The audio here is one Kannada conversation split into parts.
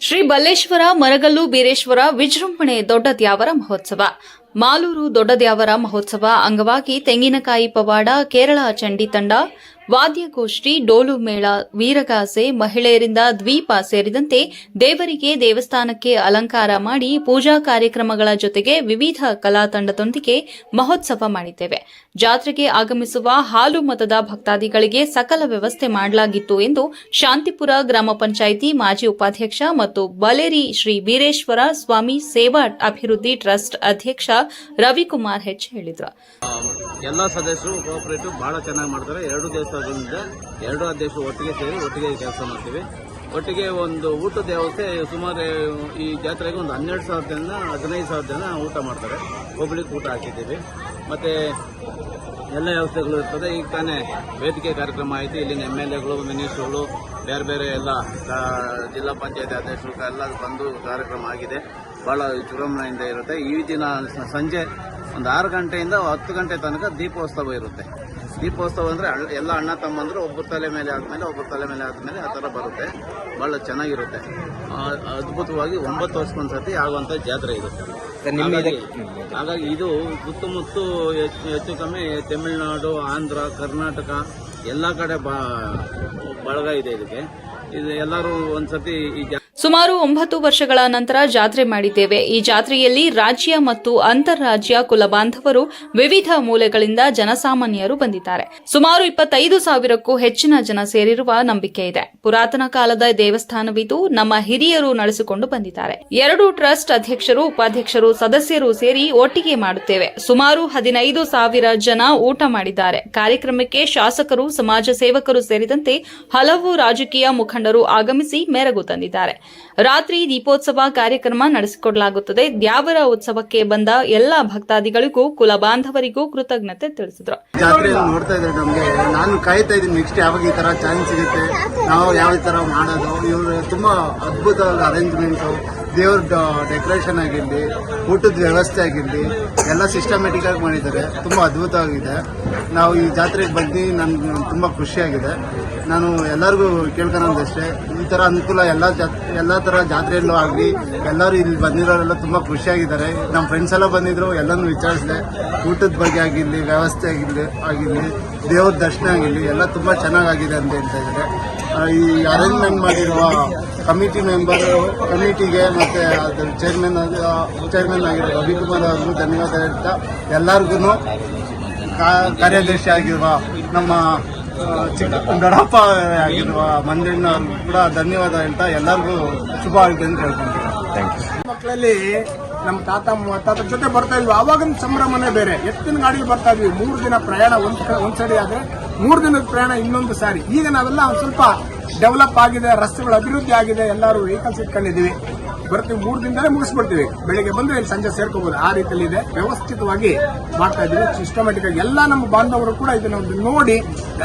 ಶ್ರೀ ಬಲ್ಲೇಶ್ವರ ಮರಗಲ್ಲು ಬೀರೇಶ್ವರ ವಿಜೃಂಭಣೆ ದೊಡ್ಡ ದ್ಯಾವರ ಮಹೋತ್ಸವ. ಮಾಲೂರು ದೊಡ್ಡದ್ಯಾವರ ಮಹೋತ್ಸವ ಅಂಗವಾಗಿ ತೆಂಗಿನಕಾಯಿ ಪವಾಡ, ಕೇರಳ ಚಂಡಿ ತಂಡ, ವಾದ್ಯಗೋಷ್ಠಿ, ಡೋಲು ಮೇಳ, ವೀರಗಾಸೆ, ಮಹಿಳೆಯರಿಂದ ದ್ವೀಪ ಸೇರಿದಂತೆ ದೇವರಿಗೆ ದೇವಸ್ಥಾನಕ್ಕೆ ಅಲಂಕಾರ ಮಾಡಿ ಪೂಜಾ ಕಾರ್ಯಕ್ರಮಗಳ ಜೊತೆಗೆ ವಿವಿಧ ಕಲಾ ತಂಡದೊಂದಿಗೆ ಮಹೋತ್ಸವ ಮಾಡಿದ್ದೇವೆ. ಜಾತ್ರೆಗೆ ಆಗಮಿಸುವ ಹಾಲು ಮತದ ಭಕ್ತಾದಿಗಳಿಗೆ ಸಕಲ ವ್ಯವಸ್ಥೆ ಮಾಡಲಾಗಿತ್ತು ಎಂದು ಶಾಂತಿಪುರ ಗ್ರಾಮ ಪಂಚಾಯಿತಿ ಮಾಜಿ ಉಪಾಧ್ಯಕ್ಷ ಮತ್ತು ಬಲೇರಿ ಶ್ರೀ ವೀರೇಶ್ವರ ಸ್ವಾಮಿ ಸೇವಾ ಅಭಿವೃದ್ಧಿ ಟ್ರಸ್ಟ್ ಅಧ್ಯಕ್ಷ ರವಿಕುಮಾರ್ ಹೆಚ್ ಹೇಳಿದ್ರು. ಎಲ್ಲ ಸದಸ್ಯರು ಕೋಆಪರೇಟಿವ್ ಬಹಳ ಚೆನ್ನಾಗಿ ಮಾಡ್ತಾರೆ. ಎರಡು ದೇವಸ್ಥಾನದಿಂದ ಎರಡು ಅಧ್ಯಕ್ಷರು ಒಟ್ಟಿಗೆ ಸೇರಿ ಒಟ್ಟಿಗೆ ಕೆಲಸ ಮಾಡ್ತೀವಿ. ಒಟ್ಟಿಗೆ ಒಂದು ಊಟದ ವ್ಯವಸ್ಥೆ ಸುಮಾರು, ಈ ಜಾತ್ರೆಗೆ ಒಂದು ಹನ್ನೆರಡು ಸಾವಿರ ಜನ ಹದಿನೈದು ಸಾವಿರ ಜನ ಊಟ ಮಾಡ್ತಾರೆ. ಒಬ್ಳಿಗೆ ಊಟ ಹಾಕಿದ್ದೀವಿ. ಮತ್ತೆ ಎಲ್ಲ ವ್ಯವಸ್ಥೆಗಳು ಇರ್ತದೆ. ಈಗ ತಾನೇ ವೇದಿಕೆ ಕಾರ್ಯಕ್ರಮ ಆಯಿತು. ಇಲ್ಲಿನ ಎಂ ಎಲ್ ಎಗಳು, ಮಿನಿಸ್ಟ್ರುಗಳು, ಬೇರೆ ಬೇರೆ ಎಲ್ಲ ಜಿಲ್ಲಾ ಪಂಚಾಯತ್ ಅಧ್ಯಕ್ಷರು ಎಲ್ಲ ಬಂದು ಕಾರ್ಯಕ್ರಮ ಆಗಿದೆ. ಬಹಳ ವಿಜೃಂಭಣೆಯಿಂದ ಇರುತ್ತೆ. ಈ ದಿನ ಸಂಜೆ ಒಂದು ಆರು ಗಂಟೆಯಿಂದ ಹತ್ತು ಗಂಟೆ ತನಕ ದೀಪೋತ್ಸವ ಇರುತ್ತೆ. ದೀಪೋತ್ಸವ ಅಂದರೆ ಎಲ್ಲ ಅಣ್ಣ ತಮ್ಮಂದರು ಒಬ್ಬರ ತಲೆ ಮೇಲೆ ಆದಮೇಲೆ ಒಬ್ಬರ ತಲೆ ಮೇಲೆ ಆದಮೇಲೆ ಆ ಥರ ಬರುತ್ತೆ. ಭಾಳ ಚೆನ್ನಾಗಿರುತ್ತೆ. ಅದ್ಭುತವಾಗಿ ಒಂಬತ್ತು ವರ್ಷಕ್ಕೊಂದ್ಸತಿ ಆಗುವಂಥ ಜಾತ್ರೆ ಇರುತ್ತೆ ಹಾಗಾಗಿ ಹಾಗಾಗಿ ಇದು ಸುತ್ತಮುತ್ತು ಹೆಚ್ಚು ಹೆಚ್ಚು ಕಮ್ಮಿ ತಮಿಳುನಾಡು ಆಂಧ್ರ ಕರ್ನಾಟಕ ಎಲ್ಲ ಕಡೆ ಬಾ ಬಳಗ ಇದೆ ಇದಕ್ಕೆ. ಇದು ಎಲ್ಲರೂ ಒಂದು ಸರ್ತಿ ಈ ಸುಮಾರು ಒಂಬತ್ತು ವರ್ಷಗಳ ನಂತರ ಜಾತ್ರೆ ಮಾಡಿದ್ದೇವೆ. ಈ ಜಾತ್ರೆಯಲ್ಲಿ ರಾಜ್ಯ ಮತ್ತು ಅಂತಾರಾಜ್ಯ ಕುಲ ಬಾಂಧವರು ವಿವಿಧ ಮೂಲೆಗಳಿಂದ ಜನಸಾಮಾನ್ಯರು ಬಂದಿದ್ದಾರೆ. ಸುಮಾರು ಇಪ್ಪತ್ತೈದು ಸಾವಿರಕ್ಕೂ ಹೆಚ್ಚಿನ ಜನ ಸೇರಿರುವ ನಂಬಿಕೆ ಇದೆ. ಪುರಾತನ ಕಾಲದ ದೇವಸ್ಥಾನವಿದು ನಮ್ಮ ಹಿರಿಯರು ನಡೆಸಿಕೊಂಡು ಬಂದಿದ್ದಾರೆ. ಎರಡು ಟ್ರಸ್ಟ್ ಅಧ್ಯಕ್ಷರು, ಉಪಾಧ್ಯಕ್ಷರು, ಸದಸ್ಯರು ಸೇರಿ ಒಟ್ಟಿಗೆ ಮಾಡುತ್ತೇವೆ. ಸುಮಾರು ಹದಿನೈದು ಸಾವಿರ ಜನ ಊಟ ಮಾಡಿದ್ದಾರೆ. ಕಾರ್ಯಕ್ರಮಕ್ಕೆ ಶಾಸಕರು, ಸಮಾಜ ಸೇವಕರು ಸೇರಿದಂತೆ ಹಲವು ರಾಜಕೀಯ ಮುಖಂಡರು ಆಗಮಿಸಿ ಮೆರಗು ತಂದಿದ್ದಾರೆ. ರಾತ್ರಿ ದೀಪೋತ್ಸವ ಕಾರ್ಯಕ್ರಮ ನಡೆಸಿಕೊಡಲಾಗುತ್ತದೆ. ದ್ಯಾವರ ಉತ್ಸವಕ್ಕೆ ಬಂದ ಎಲ್ಲ ಭಕ್ತಾದಿಗಳಿಗೂ, ಕುಲ ಬಾಂಧವರಿಗೂ ಕೃತಜ್ಞತೆ ತಿಳಿಸಿದ್ರು. ನೋಡ್ತಾ ಇದ್ದಾರೆ ನಮಗೆ. ನಾನು ಕಾಯ್ತಾ ಇದ್ದೀನಿ ನೆಕ್ಸ್ಟ್ ಯಾವಾಗ ಈ ತರ ಚಾನ್ಸ್ ಸಿಗುತ್ತೆ, ನಾವು ಯಾವ ತರ ಮಾಡೋದು. ಇವರು ತುಂಬಾ ಅದ್ಭುತವಾದ ಅರೇಂಜ್ಮೆಂಟ್ಸು ದೇವ್ರ ಡೆಕೋರೇಷನ್ ಆಗಿರಲಿ, ಊಟದ ವ್ಯವಸ್ಥೆ ಆಗಿರಲಿ, ಎಲ್ಲ ಸಿಸ್ಟಮೆಟಿಕ್ ಆಗಿ ಮಾಡಿದ್ದಾರೆ. ತುಂಬಾ ಅದ್ಭುತವಾಗಿದೆ. ನಾವು ಈ ಜಾತ್ರೆಗೆ ಬಂದು ನನ್ಗೆ ತುಂಬಾ ಖುಷಿಯಾಗಿದೆ. ನಾನು ಎಲ್ಲರಿಗೂ ಕೇಳ್ಕೊಳೋದಷ್ಟೇ ಈ ತರ ಅನುಕೂಲ ಎಲ್ಲ ಎಲ್ಲ ತರ ಜಾತ್ರೆಯಲ್ಲೂ ಆಗಲಿ, ಎಲ್ಲರೂ ಇಲ್ಲಿ ಬಂದಿರೋರೆಲ್ಲ ತುಂಬಾ ಖುಷಿಯಾಗಿದ್ದಾರೆ. ನಮ್ಮ ಫ್ರೆಂಡ್ಸ್ ಎಲ್ಲ ಬಂದಿದ್ರು, ಎಲ್ಲನೂ ವಿಚಾರಿಸಿದೆ. ಊಟದ ಬಗ್ಗೆ ಆಗಿರಲಿ, ವ್ಯವಸ್ಥೆ ಆಗಿರಲಿ ಆಗಿರಲಿ, ದೇವ್ರ ದರ್ಶನ ಆಗಿರಲಿ, ಎಲ್ಲ ತುಂಬಾ ಚೆನ್ನಾಗಾಗಿದೆ ಅಂತ ಹೇಳ್ತಾ ಇದ್ದಾರೆ. ಈ ಅರೇಂಜ್ಮೆಂಟ್ ಮಾಡಿರುವ ಕಮಿಟಿ ಮೆಂಬರ್ ಕಮಿಟಿಗೆ ಮತ್ತೆ ಅದ್ರ ಚೇರ್ಮನ್ ಚೇರ್ಮನ್ ಆಗಿರೋ ರವಿಕುಮಾರ್ ಅವ್ರಿಗೂ ಧನ್ಯವಾದ ಹೇಳ್ತಾ ಎಲ್ಲರಿಗೂ ಕಾರ್ಯದರ್ಶಿ ಆಗಿರುವ ನಮ್ಮ ದೊಡ್ಡಪ್ಪ ಆಗಿರುವ ಮಂಜಣ್ಣ ಕೂಡ ಧನ್ಯವಾದ ಹೇಳ್ತಾ ಎಲ್ಲರಿಗೂ ಶುಭ ಆಗಿದೆ ಅಂತ ಹೇಳ್ಕೊಂತೀನಿ ಮಕ್ಕಳಲ್ಲಿ ನಮ್ಮ ತಾತ ತಾತ ಜೊತೆ ಬರ್ತಾ ಇದ್ವಿ ಅವಾಗಿನ ಸಂಭ್ರಮನೇ ಬೇರೆ. ಎತ್ತಿನ ಗಾಡಿಗೆ ಬರ್ತಾ ಇದ್ವಿ. ಮೂರು ದಿನ ಪ್ರಯಾಣ ಒಂದ್ ಒಂದ್ ಸರಿ ಆದ್ರೆ ಮೂರು ದಿನದ ಪ್ರಯಾಣ ಇನ್ನೊಂದು ಸಾರಿ. ಈಗ ನಾವೆಲ್ಲ ಒಂದ್ ಸ್ವಲ್ಪ ಡೆವಲಪ್ ಆಗಿದೆ ರಸ್ತೆಗಳು ಅಭಿವೃದ್ಧಿ ಆಗಿದೆ ಎಲ್ಲರೂ ವೆಹಿಕಲ್ಸ್ ಇಟ್ಕೊಂಡಿದೀವಿ ಬರ್ತೀವಿ ಮೂರು ದಿನದಲ್ಲೇ ಮುಗಿಸ್ಬಿಡ್ತೀವಿ. ಬೆಳಿಗ್ಗೆ ಬಂದು ಇಲ್ಲಿ ಸಂಜೆ ಸೇರ್ಕೋಬಹುದು ಆ ರೀತಿಯಲ್ಲಿ ಇದೆ. ವ್ಯವಸ್ಥಿತವಾಗಿ ಮಾಡ್ತಾ ಇದ್ದೀವಿ. ಸಿಸ್ಟಮೆಟಿಕ್ ಆಗಿ ಎಲ್ಲ ನಮ್ಮ ಬಾಂಧವರು ಕೂಡ ಇದನ್ನ ಒಂದು ನೋಡಿ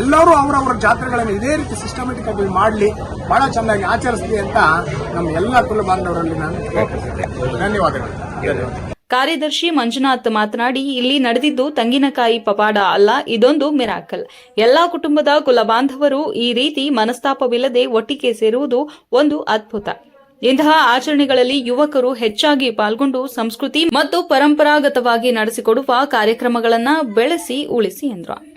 ಎಲ್ಲರೂ ಅವರವರ ಜಾತ್ರೆಗಳನ್ನು ಇದೇ ರೀತಿ ಸಿಸ್ಟಮೆಟಿಕ್ ಆಗಿ ಮಾಡಲಿ. ಬಹಳ ಚೆನ್ನಾಗಿ ಆಚರಿಸಲಿ ಅಂತ ನಮ್ಮ ಎಲ್ಲ ಕುಲ ಬಾಂಧವರಲ್ಲಿ ನಾನು ಧನ್ಯವಾದಗಳು. ಕಾರ್ಯದರ್ಶಿ ಮಂಜುನಾಥ್ ಮಾತನಾಡಿ, ಇಲ್ಲಿ ನಡೆದಿದ್ದು ತಂಗಿನಕಾಯಿ ಪಪಾಡ ಅಲ್ಲ, ಇದೊಂದು ಮಿರಾಕಲ್. ಎಲ್ಲಾ ಕುಟುಂಬದ ಕುಲಬಾಂಧವರು ಈ ರೀತಿ ಮನಸ್ತಾಪವಿಲ್ಲದೆ ಒಟ್ಟಿಗೆ ಸೇರುವುದು ಒಂದು ಅದ್ಭುತ. ಇಂತಹ ಆಚರಣೆಗಳಲ್ಲಿ ಯುವಕರು ಹೆಚ್ಚಾಗಿ ಪಾಲ್ಗೊಂಡು ಸಂಸ್ಕೃತಿ ಮತ್ತು ಪರಂಪರಾಗತವಾಗಿ ನಡೆಸಿಕೊಡುವ ಕಾರ್ಯಕ್ರಮಗಳನ್ನು ಬೆಳೆಸಿ ಉಳಿಸಿ ಎಂದರು.